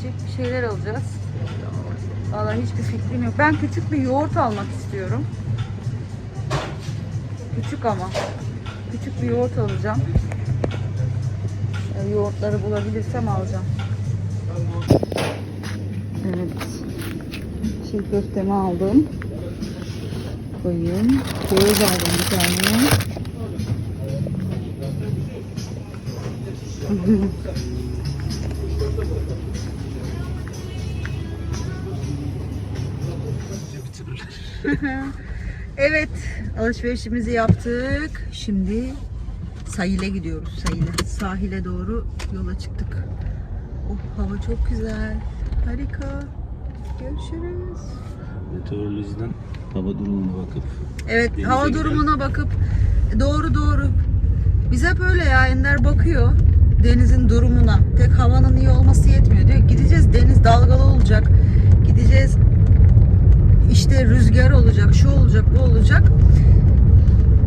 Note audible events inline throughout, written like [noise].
içecek bir şeyler alacağız. Vallahi hiçbir fikrim yok. Ben küçük bir yoğurt almak istiyorum. Küçük ama. Küçük bir yoğurt alacağım. Ya yoğurtları bulabilirsem alacağım. Evet. Çiğ köftemi aldım. Koyayım. Yoğurt aldım bir tane. [laughs] [laughs] Evet, alışverişimizi yaptık. Şimdi sahile gidiyoruz. Sahile, sahile doğru yola çıktık. Oh, hava çok güzel. Harika. Görüşürüz. Meteorolojiden hava durumuna bakıp Evet, Denize hava gidelim. durumuna bakıp doğru doğru. Biz hep öyle ya Ender bakıyor denizin durumuna. Tek havanın iyi olması yetmiyor diyor. Gideceğiz deniz dalgalı olacak. Gideceğiz işte rüzgar olacak, şu olacak, bu olacak.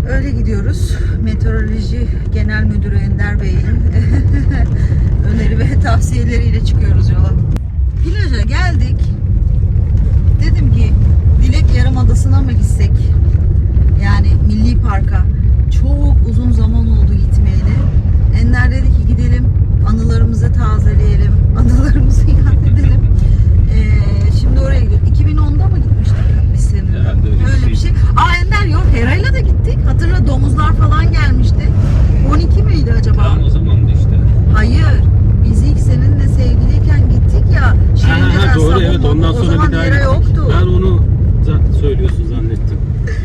Öyle gidiyoruz. Meteoroloji Genel Müdürü Ender Bey'in [laughs] öneri ve tavsiyeleriyle çıkıyoruz yola. Plaja geldik. Dedim ki Dilek Yarımadası'na mı gitsek? Yani Milli Park'a. Çok uzun zaman oldu gitmeyeli. Ender dedi ki gidelim anılarımızı tazeleyelim. [laughs] Anılarımızı yad edelim. Ee, şimdi oraya gidiyoruz. 2010'da mı seninle? Herhalde öyle bir bir şey. şey. Aa Ender yok. Hera'yla da gittik. Hatırla domuzlar falan gelmişti. 12 miydi acaba? Tamam o zaman da işte. Hayır. Biz ilk seninle sevgiliyken gittik ya. Ha, Şirince'den ha, doğru evet ondan o sonra zaman bir daha Hera yoktu. Ben onu za- söylüyorsun zannettim.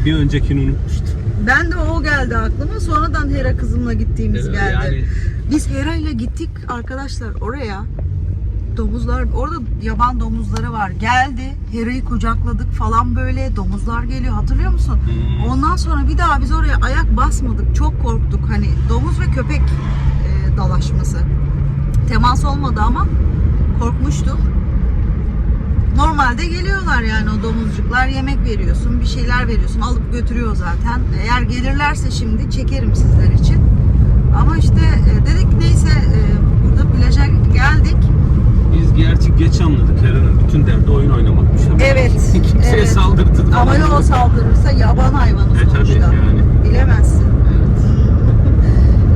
Bir öncekini unutmuştum. Ben de o geldi aklıma. Sonradan Hera kızımla gittiğimiz Evet, geldi. yani- Biz Hera ile gittik arkadaşlar oraya. Domuzlar, orada yaban domuzları var. Geldi, Hera'yı kucakladık falan böyle. Domuzlar geliyor hatırlıyor musun? Hmm. Ondan sonra bir daha biz oraya ayak basmadık. Çok korktuk. Hani domuz ve köpek e, dalaşması. Temas olmadı ama korkmuştuk. Normalde geliyorlar yani o domuzcuklar yemek veriyorsun, bir şeyler veriyorsun, alıp götürüyor zaten. Eğer gelirlerse şimdi çekerim sizler için. Ama işte e, dedik neyse e, burada plaja geldik. Biz gerçi geç anladık Hera'nın bütün derdi oyun oynamakmış ama. Evet, [laughs] Kimseye evet. saldırdı. Ama o saldırırsa yaban hayvanı E, tabii sonuçta. yani. Bilemezsin. Evet.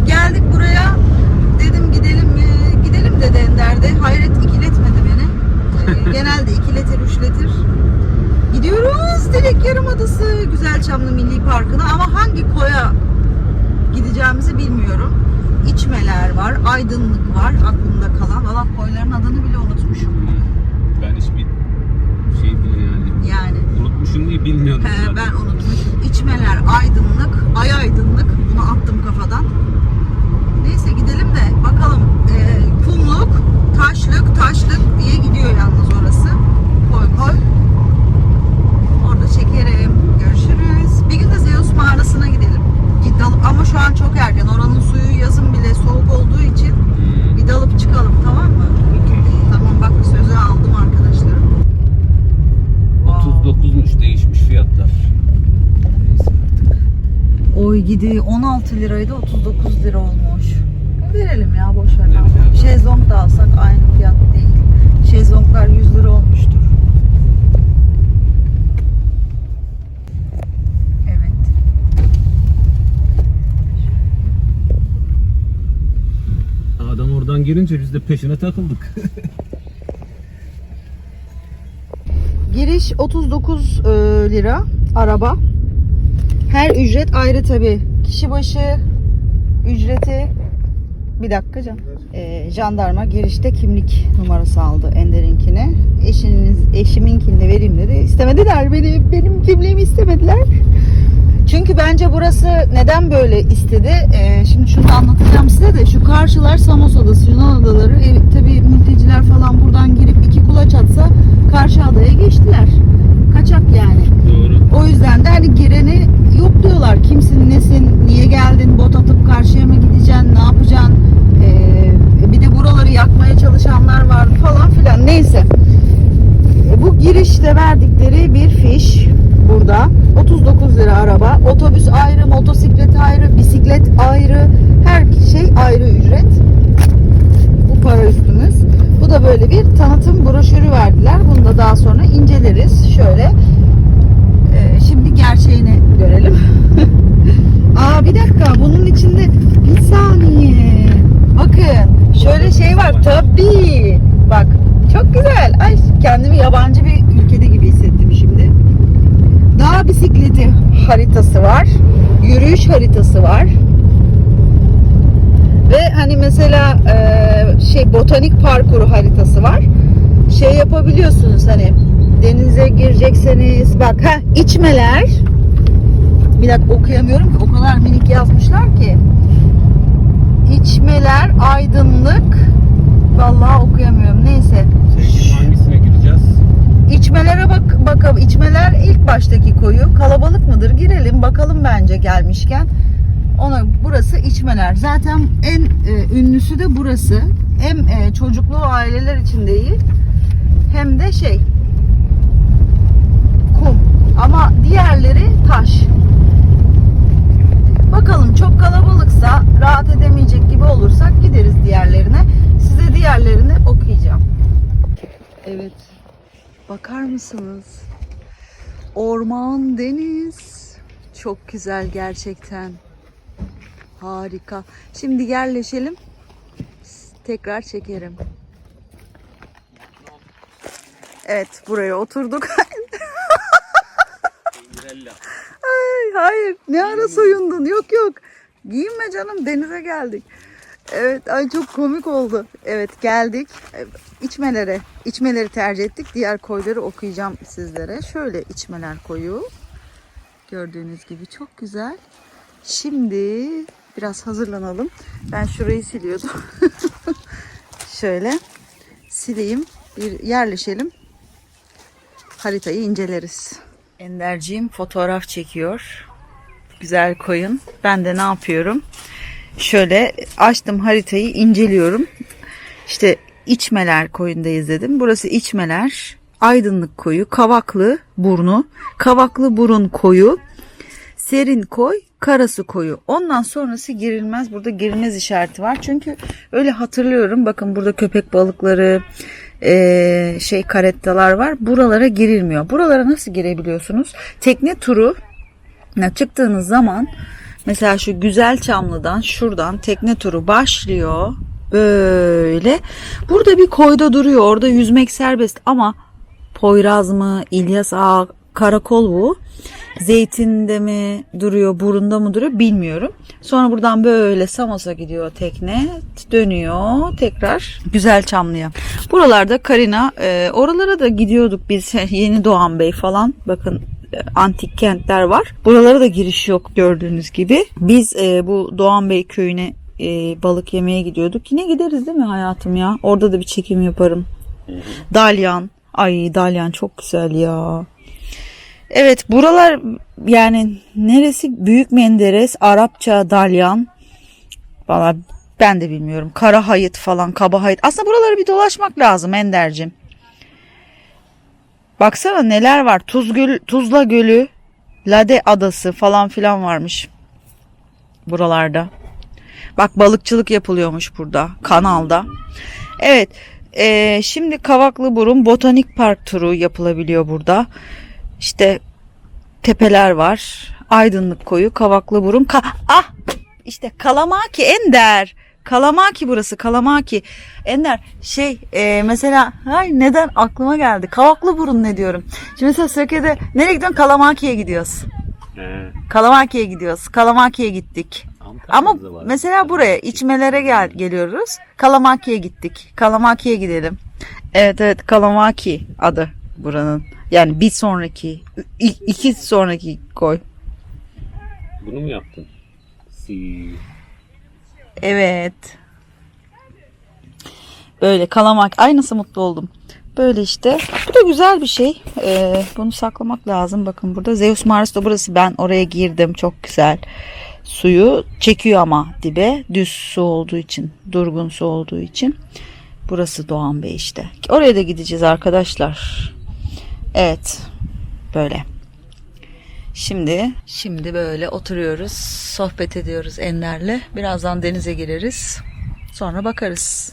Geldik buraya. Dedim gidelim mi? Gidelim de. Hayret ikiletmedi beni. Ee, [laughs] Genelde ikiletir, üçletir. Gidiyoruz Dilek Yarımadası Güzelçamlı Milli Parkı'na ama hangi koya gideceğimizi bilmiyorum. İçmeler var, aydınlık var aklımda kalan. Valla koyların adını bile unutmuşum. Ben hiçbir şey bile yani Yani unutmuşum diye bilmiyordum. He, zaten. ben unutmuşum. İçmeler aydınlık, ay aydınlık. Bunu attım kafadan. Neyse gidelim de bakalım. Ee, kumluk, taşlık, taşlık diye gidiyor yalnız orası. Koy koy. Orada çekerim. Görüşürüz. Bir gün de Zeus mağarasına gidelim. Ama şu an çok erken. Oranın suyu yazın bile soğuk olduğu için bir dalıp çıkalım tamam mı? okey. Tamam bak sözü aldım arkadaşlarım. Wow. 39'muş değişmiş fiyatlar. Neyse artık. Oy gidi 16 liraydı 39 lira olmuş. Verelim ya boş ver. Veririz ya. Şezlong da alsak aynı fiyat değil. Şezlonglar 100 lira olmuştur. Evet. Adam oradan girince biz de peşine takıldık. Giriş 39 e, lira araba. Her ücret ayrı tabi. Kişi başı ücreti bir dakika can. Ee, jandarma girişte kimlik numarası aldı Ender'inkine. Eşiniz, eşiminkini de vereyim dedi. İstemediler beni. Benim kimliğimi istemediler. Çünkü bence burası neden böyle istedi? Ee, şimdi şunu anlatacağım size de. Şu karşılar Samos Adası, Yunan adaları. E, tabii mülteciler falan buradan girip iki kulaç atsa karşı adaya geçtiler. Kaçak yani. Doğru. O yüzden de hani gireni yok diyorlar. Kimsin, nesin, niye geldin, bot atıp karşıya mı gideceksin, ne yapacaksın? Ee, bir de buraları yakmaya çalışanlar var falan filan. Neyse. E, Bu girişte verdikleri bir fiş burada. 39 lira araba. Otobüs ayrı, motosiklet ayrı, bisiklet ayrı. Her şey ayrı ücret. Bu para üstümüz. Bu da böyle bir tanıtım broşürü verdiler. Bunu da daha sonra inceleriz. Şöyle ee, şimdi gerçeğini görelim. [laughs] Aa bir dakika bunun içinde bir saniye. Bakın şöyle şey var tabii. Bak çok güzel. Ay kendimi yabancı bir ülkede gibi hissettim şimdi. Dağ bisikleti haritası var. Yürüyüş haritası var. Ve hani mesela e, şey botanik parkuru haritası var. Şey yapabiliyorsunuz hani denize girecekseniz bak ha içmeler bir dakika okuyamıyorum ki o kadar minik yazmışlar ki içmeler aydınlık vallahi okuyamıyorum neyse? İçmelere bak bakalım. İçmeler ilk baştaki koyu. Kalabalık mıdır? Girelim bakalım bence gelmişken. Ona burası içmeler. Zaten en e, ünlüsü de burası. Hem e, çocuklu aileler için değil hem de şey kum. Ama diğerleri taş. Bakalım çok kalabalıksa rahat edemeyecek gibi olursak gideriz diğerlerine. Size diğerlerini okuyacağım. Evet. Bakar mısınız? Orman, deniz. Çok güzel gerçekten. Harika. Şimdi yerleşelim. Tekrar çekerim. Evet, buraya oturduk. [laughs] Ay, hayır. Ne ara soyundun? Yok yok. Giyinme canım. Denize geldik. Evet. Ay çok komik oldu. Evet geldik. İçmelere. içmeleri tercih ettik. Diğer koyları okuyacağım sizlere. Şöyle içmeler koyu. Gördüğünüz gibi çok güzel. Şimdi biraz hazırlanalım. Ben şurayı siliyordum. [laughs] Şöyle sileyim. Bir yerleşelim. Haritayı inceleriz. Enderciğim fotoğraf çekiyor. Güzel koyun. Ben de ne yapıyorum? Şöyle açtım haritayı inceliyorum. İşte İçmeler koyundayız dedim. Burası İçmeler, Aydınlık koyu, Kavaklı burnu, Kavaklı burun koyu, Serin koy, Karası koyu. Ondan sonrası girilmez. Burada girilmez işareti var. Çünkü öyle hatırlıyorum. Bakın burada köpek balıkları, eee, şey karettalar var. Buralara girilmiyor. Buralara nasıl girebiliyorsunuz? Tekne turu çıktığınız zaman mesela şu güzel çamlıdan şuradan tekne turu başlıyor böyle. Burada bir koyda duruyor. Orada yüzmek serbest ama Poyraz mı, İlyas Ağa, karakol bu. Zeytinde mi duruyor, burunda mı duruyor bilmiyorum. Sonra buradan böyle Samos'a gidiyor tekne. Dönüyor tekrar Güzel Çamlı'ya. Buralarda Karina, e, oralara da gidiyorduk biz. [laughs] Yeni Doğan Bey falan. Bakın antik kentler var. Buralara da giriş yok gördüğünüz gibi. Biz e, bu Doğan Bey köyüne e, balık yemeye gidiyorduk. Yine gideriz değil mi hayatım ya? Orada da bir çekim yaparım. Dalyan. Ay Dalyan çok güzel ya. Evet buralar yani neresi? Büyük Menderes, Arapça, Dalyan. Valla ben de bilmiyorum. Kara Hayıt falan, Kaba Hayıt. Aslında buraları bir dolaşmak lazım Ender'cim. Baksana neler var. Tuzgöl, Tuzla Gölü, Lade Adası falan filan varmış. Buralarda. Bak balıkçılık yapılıyormuş burada. Kanalda. Evet. eee, şimdi Kavaklı Burun Botanik Park turu yapılabiliyor burada. İşte tepeler var. Aydınlık koyu, Kavaklı Burun. Ka ah! İşte Kalamaki Ender. Kalamaki burası Kalamaki. Ender şey e, mesela hay neden aklıma geldi. Kavaklı burun ne diyorum. Şimdi mesela Söke'de nereye gidiyorsun? Kalamaki'ye gidiyoruz. He. Kalamaki'ye gidiyoruz. Kalamaki'ye gittik. Ama Antalya'da var. mesela buraya içmelere gel geliyoruz. Kalamaki'ye gittik. Kalamaki'ye gidelim. Evet evet Kalamaki adı buranın. Yani bir sonraki, i- iki sonraki koy. Bunu mu yaptın? Si. Evet. Böyle kalamak. Ay nasıl mutlu oldum. Böyle işte. Bu da güzel bir şey. Ee, bunu saklamak lazım. Bakın burada Zeus Mars burası. Ben oraya girdim. Çok güzel. Suyu çekiyor ama dibe. Düz su olduğu için. Durgun su olduğu için. Burası Doğan Bey işte. Oraya da gideceğiz arkadaşlar. Evet. Böyle. Şimdi şimdi böyle oturuyoruz, sohbet ediyoruz Ender'le. Birazdan denize gireriz. Sonra bakarız.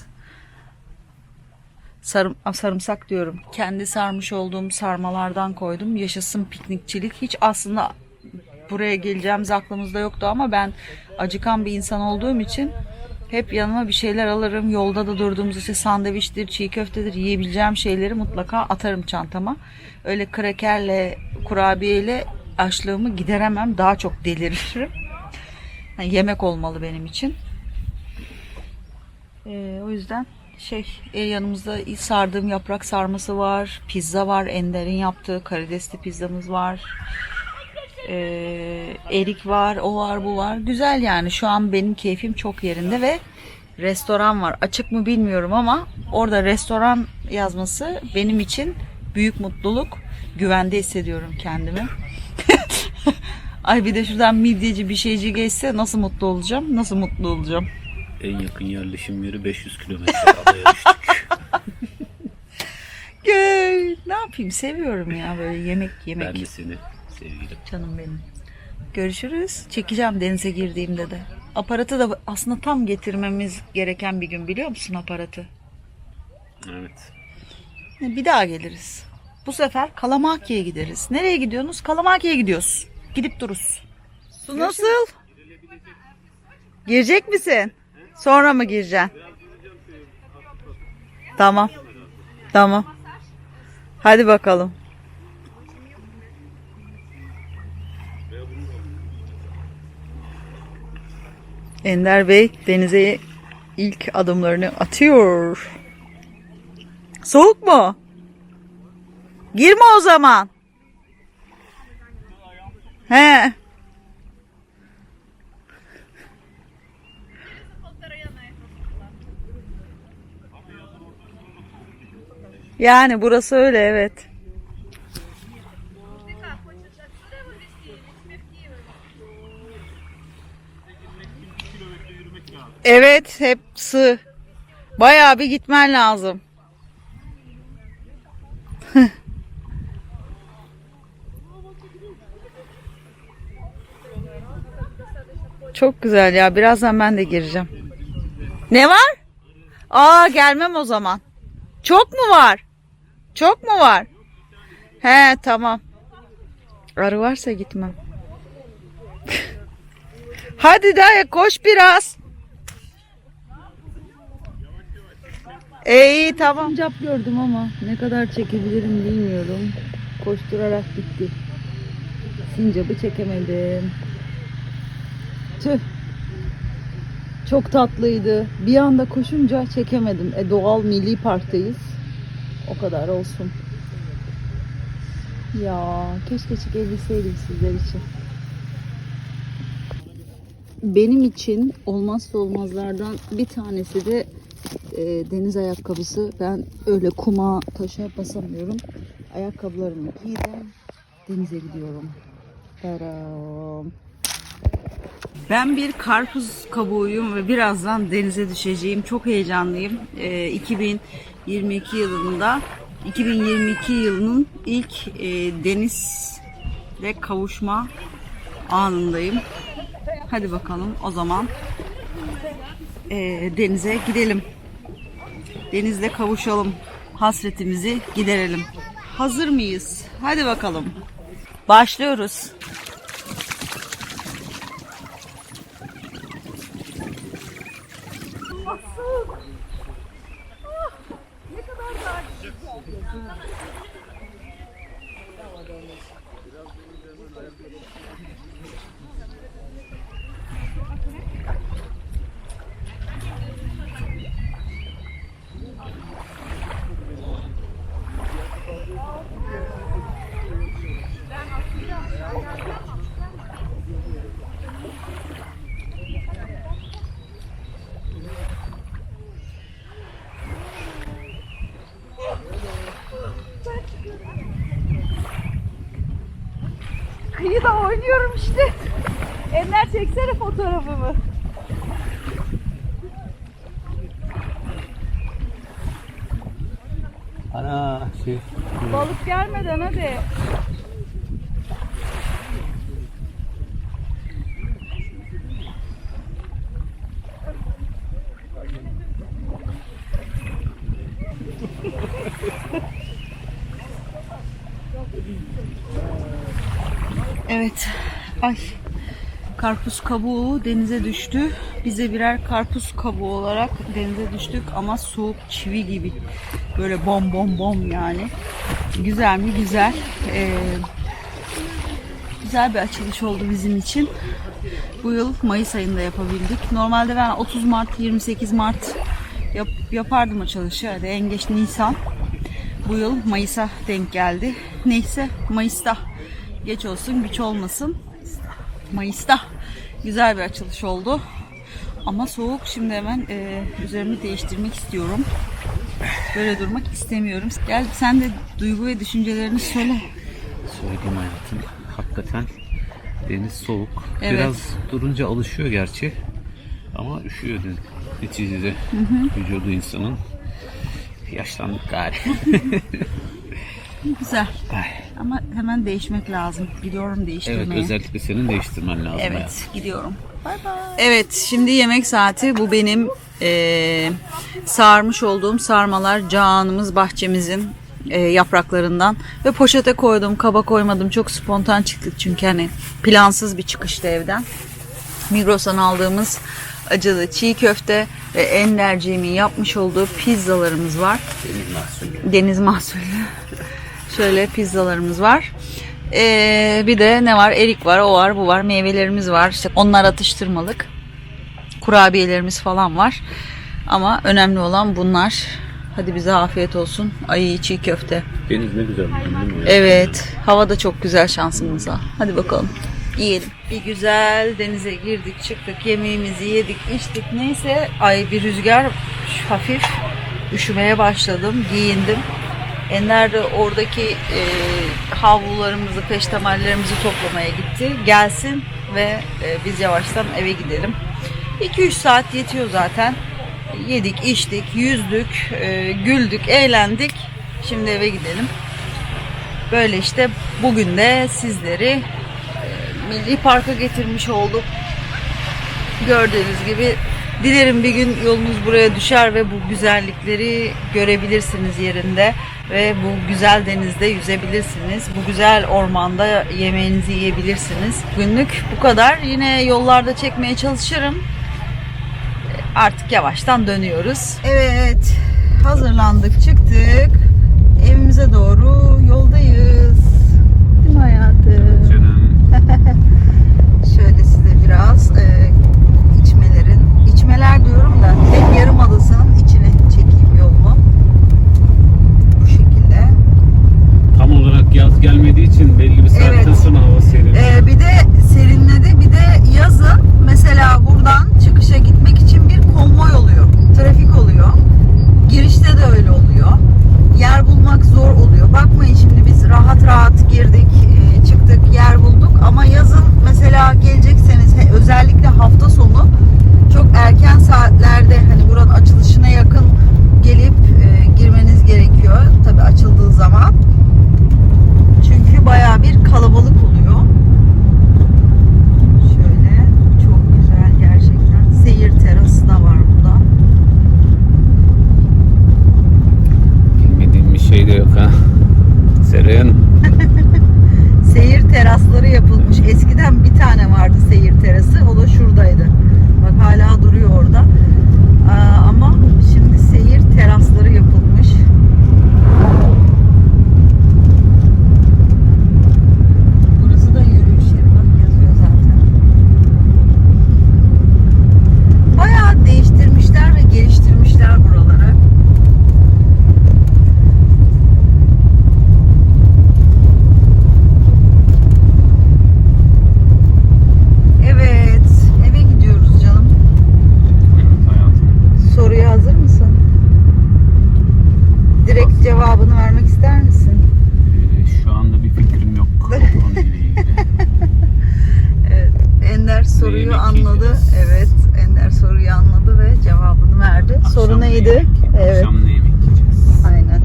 Sarım, ah, sarımsak diyorum. Kendi sarmış olduğum sarmalardan koydum. Yaşasın piknikçilik. Hiç aslında buraya geleceğimiz aklımızda yoktu ama ben acıkan bir insan olduğum için hep yanıma bir şeyler alırım. Yolda da durduğumuz işte sandviçtir, çiğ köftedir yiyebileceğim şeyleri mutlaka atarım çantama. Öyle krakerle, kurabiyeyle açlığımı gideremem. Daha çok deliririm. Yani yemek olmalı benim için. Ee, o yüzden şey e, yanımızda sardığım yaprak sarması var. Pizza var. Ender'in yaptığı karidesli pizzamız var. Ee, erik var. O var bu var. Güzel yani. Şu an benim keyfim çok yerinde ve restoran var. Açık mı bilmiyorum ama orada restoran yazması benim için büyük mutluluk. Güvende hissediyorum kendimi. [laughs] Ay bir de şuradan midyeci bir şeyci geçse nasıl mutlu olacağım? Nasıl mutlu olacağım? En yakın yerleşim yeri 500 kilometre adaya düştük. [laughs] Gel. Ne yapayım? Seviyorum ya böyle yemek yemek. ben de seni sevgilim. Canım benim. Görüşürüz. Çekeceğim denize girdiğimde de. Aparatı da aslında tam getirmemiz gereken bir gün biliyor musun aparatı? Evet. Bir daha geliriz. Bu sefer Kalamaki'ye gideriz. Nereye gidiyorsunuz? Kalamaki'ye gidiyoruz. Gidip dururuz. Su nasıl? Girecek misin? Sonra mı gireceksin? Tamam. Tamam. Hadi bakalım. Ender Bey denize ilk adımlarını atıyor. Soğuk mu? Girme o zaman. He. Yani burası öyle evet. Evet hep sığ. Bayağı bir gitmen lazım. Çok güzel ya. Birazdan ben de gireceğim. Ne var? Aa gelmem o zaman. Çok mu var? Çok mu var? He tamam. Arı varsa gitmem. [laughs] Hadi daha koş biraz. İyi tamam. Cap gördüm ama ne kadar çekebilirim bilmiyorum. Koşturarak gitti. Sincapı çekemedim. Tüh. Çok tatlıydı. Bir anda koşunca çekemedim. E, doğal milli parktayız. O kadar olsun. Ya keşke çekebilseydim sizler için. Benim için olmazsa olmazlardan bir tanesi de e, deniz ayakkabısı. Ben öyle kuma taşa basamıyorum. Ayakkabılarımı giydim. Denize gidiyorum. Taram. Ben bir karpuz kabuğuyum ve birazdan denize düşeceğim. Çok heyecanlıyım. Ee, 2022 yılında 2022 yılının ilk e, denizle kavuşma anındayım. Hadi bakalım o zaman e, denize gidelim. Denizle kavuşalım. Hasretimizi giderelim. Hazır mıyız? Hadi bakalım. Başlıyoruz. Kıyıda oynuyorum işte. Enler çeksene fotoğrafımı. Ana şey. Balık gelmeden hadi. Evet. Ay. Karpuz kabuğu denize düştü. Bize birer karpuz kabuğu olarak denize düştük ama soğuk çivi gibi. Böyle bom bom bom yani. Güzel mi? Güzel. Ee, güzel bir açılış oldu bizim için. Bu yıl Mayıs ayında yapabildik. Normalde ben 30 Mart, 28 Mart yap, yapardım açılışı. Hadi en geç Nisan. Bu yıl Mayıs'a denk geldi. Neyse Mayıs'ta geç olsun güç olmasın. Mayıs'ta güzel bir açılış oldu. Ama soğuk. Şimdi hemen e, üzerimi değiştirmek istiyorum. Böyle durmak istemiyorum. Gel sen de duygu ve düşüncelerini söyle. Söyleyeyim hayatım. Hakikaten deniz soğuk. Evet. Biraz durunca alışıyor gerçi. Ama üşüyor de- neticede vücudu insanın. Yaşlandık gari. [laughs] Güzel. Ay. Ama hemen değişmek lazım. Gidiyorum evet değiştirmeye. özellikle senin değiştirmen lazım. Evet gidiyorum. Evet şimdi yemek saati. Bu benim eee, sarmış olduğum sarmalar canımız bahçemizin eee, yapraklarından. Ve poşete koydum kaba koymadım. Çok spontan çıktık çünkü hani plansız bir çıkıştı evden. Migros'tan aldığımız acılı çiğ köfte ve Enderciğimin yapmış olduğu pizzalarımız var Deniz mahsulü. deniz mahsulü. Şöyle pizzalarımız var. Ee, bir de ne var? Erik var, o var, bu var. Meyvelerimiz var. İşte onlar atıştırmalık. Kurabiyelerimiz falan var. Ama önemli olan bunlar. Hadi bize afiyet olsun. Ay çiğ köfte. Deniz ne güzel? Evet. Hava da çok güzel şansımıza. Hadi bakalım. Yiyelim. Bir güzel denize girdik çıktık. Yemeğimizi yedik içtik. Neyse ay bir rüzgar hafif üşümeye başladım. Giyindim. Enler oradaki e, havlularımızı, peştemallerimizi toplamaya gitti. Gelsin ve e, biz yavaştan eve gidelim. 2-3 saat yetiyor zaten. Yedik, içtik, yüzdük, e, güldük, eğlendik. Şimdi eve gidelim. Böyle işte bugün de sizleri e, Milli Park'a getirmiş olduk. Gördüğünüz gibi dilerim bir gün yolunuz buraya düşer ve bu güzellikleri görebilirsiniz yerinde ve bu güzel denizde yüzebilirsiniz. Bu güzel ormanda yemeğinizi yiyebilirsiniz. Günlük bu kadar. Yine yollarda çekmeye çalışırım. Artık yavaştan dönüyoruz. Evet, hazırlandık, çıktık. Evimize doğru yoldayız. Değil mi hayatım? Canım. [laughs] Şöyle size biraz e, içmelerin, içmeler diyorum da tek yarım adasının içine çekeyim yolumu. Bu şekilde. Tam olarak yaz gelmediği için belli bir saatten Evet. sonra hava serin. E, bir de serinledi, bir de yazın mesela buradan çıkışa gitmek için bir konvoy oluyor. Trafik oluyor. Girişte de öyle oluyor. Yer bulmak zor oluyor. Bakmayın şimdi rahat rahat girdik, e, çıktık, yer bulduk. Ama yazın mesela gelecekseniz özellikle hafta sonu çok erken saatlerde hani buranın açılışına yakın gelip e, girmeniz gerekiyor. Tabii açıldığı zaman. Çünkü bayağı bir kalabalık oluyor. Şöyle çok güzel gerçekten. Seyir terası da var burada. Bilmediğim bir şey de yok ha. Seren. Seyir terasları yapılmış. Eskiden bir tane vardı seyir terası. O da şuradaydı. Bak hala duruyor orada. Aa, ama şimdi seyir terasları yapılmış. cevabını vermek ister misin? Ee, şu anda bir fikrim yok. o konuyla ilgili. Evet. Ender soruyu yemek anladı. yiyeceğiz. Evet. Ender soruyu anladı ve cevabını verdi. Soru Akşam ne neydi? yemek- Evet. Akşam ne yemek yiyeceğiz? Aynen.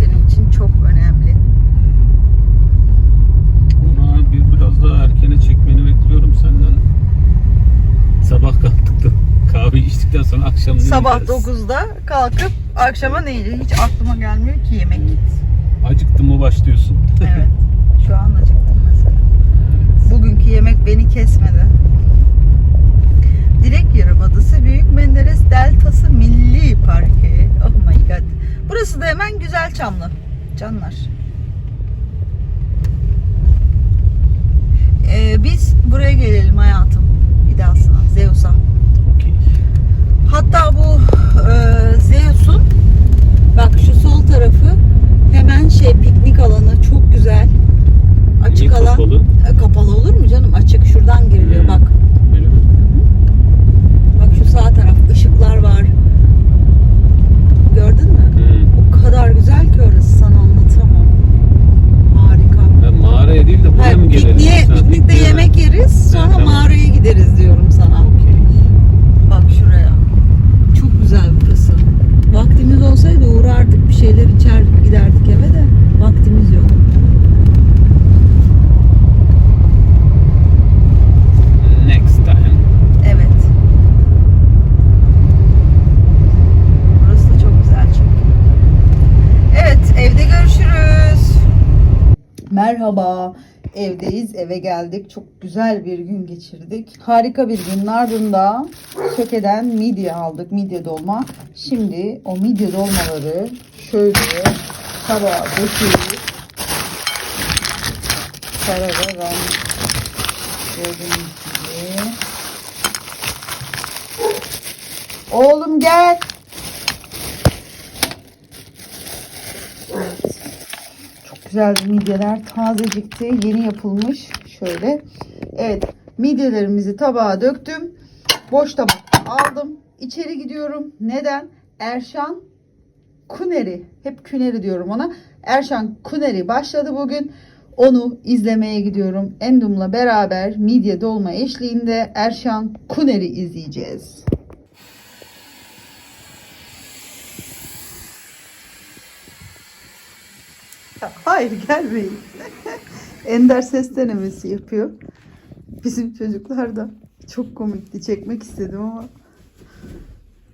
Benim için çok önemli. Ama bir biraz daha erkene çekmeni bekliyorum senden. Sabah kalktık da kahve içtikten sonra akşam ne Sabah yiyeceğiz? 9'da kalkıp akşama ne yiyeceğiz? Hiç aklıma gelmiyor ki yemek. Acıktın mı başlıyorsun. Evet. Şu an acıktım mesela. Bugünkü yemek beni kesmedi. Dilek Yarımadası Büyük Menderes Deltası Milli Parkı. Oh my god. Burası da hemen Güzelçamlı. Canlar. Ee, biz buraya gelelim hayatım. Bir dahasına. Zeus'a. Hatta bu e, Zeus'un bak şu sol tarafı hemen şey piknik alanı çok güzel. Açık Niye alan. kapalı? E, kapalı olur mu canım? Açık şuradan giriliyor Hmm. bak. Öyle mi? Bak şu sağ taraf ışıklar var. Gördün mü? Hmm. O kadar güzel ki orası sana anlatamam. Harika. Ben mağaraya değil de buraya mı gelelim? pikniğe, piknikte yemek yeriz sonra tamam. mağaraya gideriz diyorum sana. Okey. Bak şuraya. Çok güzel burası. Vaktimiz olsaydı uğrardık bir şeyler içer giderdik eve de vaktimiz yok. Next time. Evet. Burası da çok güzel çünkü. Evet evde görüşürüz. Merhaba. Evdeyiz, eve geldik. Çok güzel bir gün geçirdik. Harika bir günün ardından Söke'den midye aldık, midye dolma. Şimdi o midye dolmaları şöyle tabağa döküyoruz. Karararan gördüğünüz gibi. Oğlum gel. Evet. Çok güzel midyeler tazecikti. Yeni yapılmış. Şöyle. Evet. Midyelerimizi tabağa döktüm. Boş tabak aldım. İçeri gidiyorum. Neden? Erşan Kuneri. Hep Küneri diyorum ona. Erşan Kuneri başladı bugün. Onu izlemeye gidiyorum. Endum'la beraber midye dolma eşliğinde Erşan Kuneri izleyeceğiz. [laughs] Hayır gelmeyin. [laughs] Ender ses denemesi yapıyor. Bizim çocuklar da çok komikti. Çekmek istedim ama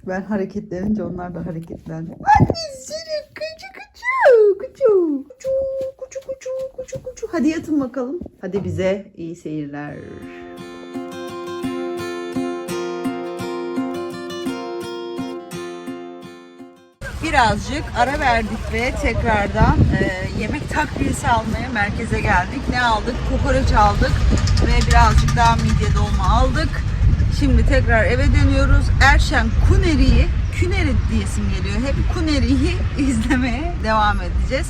ben hareketlenince onlar da hareketlendi. Annesinin küçü küçü küçü küçü küçü küçü küçü küçü. Hadi yatın bakalım. Hadi bize iyi seyirler. Birazcık ara verdik ve tekrardan e, yemek takviyesi almaya merkeze geldik. Ne aldık? Kokoreç aldık ve birazcık daha midye dolma aldık. Şimdi tekrar eve dönüyoruz. Erşen Kuneri'yi, Küneri diyesim geliyor. Hep Kuneri'yi [laughs] izlemeye devam edeceğiz.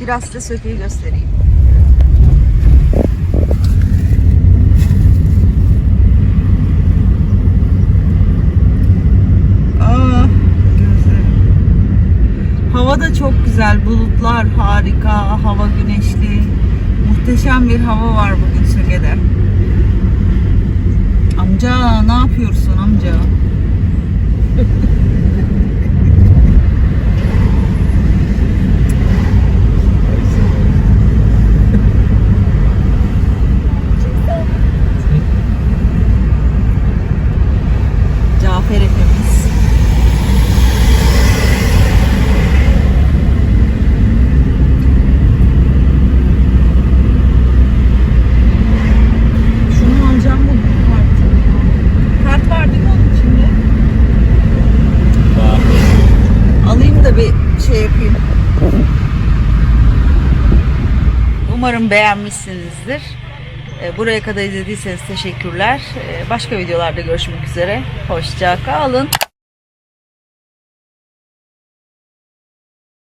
Biraz size Söke'yi göstereyim. Aa, gözlerim. Hava da çok güzel. Bulutlar harika. Hava güneşli. Muhteşem bir hava var bugün Söke'de. Amca ne yapıyorsun amca? Cafer Efemiz. Şunu alacağım bu kartı. Kart var değil mi onun içinde? Alayım da bir şey yapayım. Umarım beğenmişsinizdir. Ee, Buraya kadar izlediyseniz teşekkürler. Ee, Başka videolarda görüşmek üzere. Hoşça kalın.